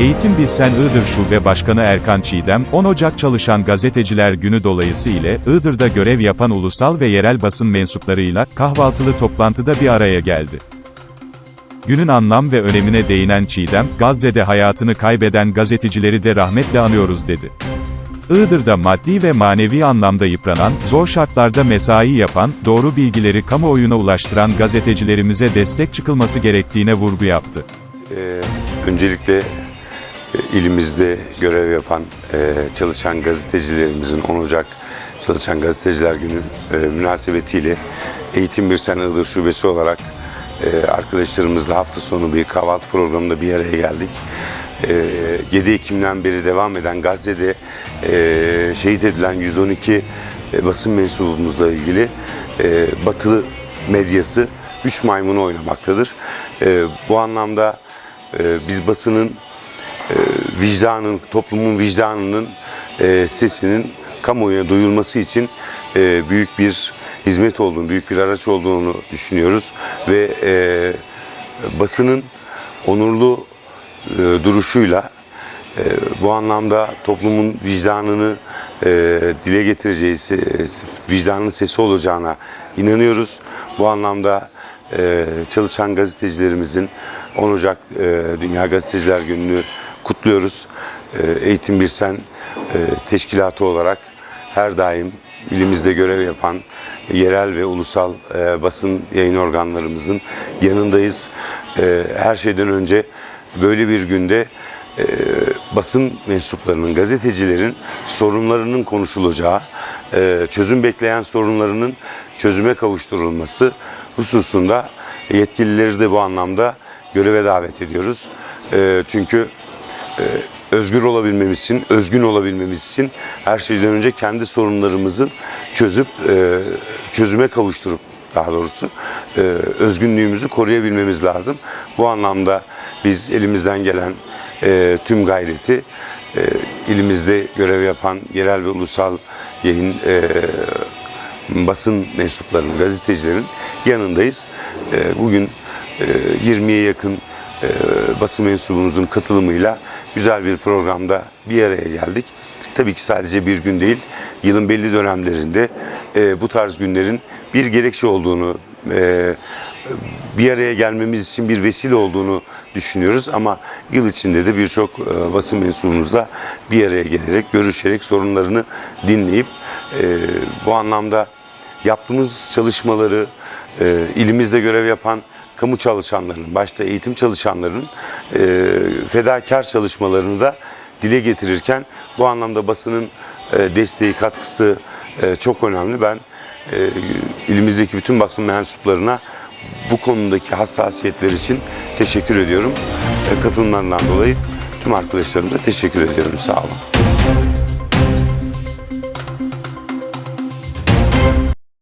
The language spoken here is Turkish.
Eğitim Bilsen Iğdır Şube Başkanı Erkan Çiğdem, 10 Ocak Çalışan Gazeteciler Günü dolayısı ile Iğdır'da görev yapan ulusal ve yerel basın mensuplarıyla kahvaltılı toplantıda bir araya geldi. Günün anlam ve önemine değinen Çiğdem, Gazze'de hayatını kaybeden gazetecileri de rahmetle anıyoruz dedi. Iğdır'da maddi ve manevi anlamda yıpranan, zor şartlarda mesai yapan, doğru bilgileri kamuoyuna ulaştıran gazetecilerimize destek çıkılması gerektiğine vurgu yaptı. Ee, öncelikle ilimizde görev yapan e, çalışan gazetecilerimizin 10 Ocak Çalışan Gazeteciler Günü e, münasebetiyle Eğitim Birsen Iğdır Şubesi olarak e, arkadaşlarımızla hafta sonu bir kahvaltı programında bir araya geldik. E, 7 Ekim'den beri devam eden Gazze'de şehit edilen 112 e, basın mensubumuzla ilgili e, Batı medyası 3 maymunu oynamaktadır. Bu anlamda biz basının vicdanın, toplumun vicdanının e, sesinin kamuoyuna duyulması için e, büyük bir hizmet olduğunu, büyük bir araç olduğunu düşünüyoruz ve e, basının onurlu e, duruşuyla e, bu anlamda toplumun vicdanını e, dile getireceği, se- vicdanın sesi olacağına inanıyoruz. Bu anlamda e, çalışan gazetecilerimizin 10 Ocak e, Dünya Gazeteciler Günü'nü kutluyoruz. E, Eğitim Birsen e, teşkilatı olarak her daim ilimizde görev yapan yerel ve ulusal e, basın yayın organlarımızın yanındayız. E, her şeyden önce böyle bir günde e, basın mensuplarının, gazetecilerin sorunlarının konuşulacağı, çözüm bekleyen sorunlarının çözüme kavuşturulması hususunda yetkilileri de bu anlamda göreve davet ediyoruz. E, çünkü e, özgür olabilmemiz için, özgün olabilmemiz için her şeyden önce kendi sorunlarımızın çözüp e, çözüme kavuşturup daha doğrusu e, özgünlüğümüzü koruyabilmemiz lazım. Bu anlamda biz elimizden gelen e, tüm gayreti e, ilimizde görev yapan yerel ve ulusal yayın e, basın mensuplarının, gazetecilerin yanındayız. E, bugün e, 20'ye yakın e, basın mensubumuzun katılımıyla güzel bir programda bir araya geldik. Tabii ki sadece bir gün değil, yılın belli dönemlerinde e, bu tarz günlerin bir gerekçe olduğunu, e, bir araya gelmemiz için bir vesile olduğunu düşünüyoruz. Ama yıl içinde de birçok e, basın mensubumuzla bir araya gelerek, görüşerek, sorunlarını dinleyip e, bu anlamda yaptığımız çalışmaları e, ilimizde görev yapan kamu çalışanlarının, başta eğitim çalışanlarının fedakar çalışmalarını da dile getirirken bu anlamda basının desteği, katkısı çok önemli. Ben ilimizdeki bütün basın mensuplarına bu konudaki hassasiyetler için teşekkür ediyorum. E, katılımlarından dolayı tüm arkadaşlarımıza teşekkür ediyorum. Sağ olun.